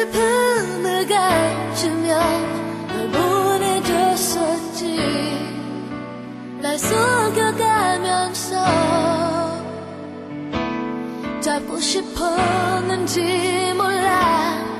슬픔을 주며널 보내줬었지. 날 속여가면서 잡고 싶었는지 몰라.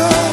love.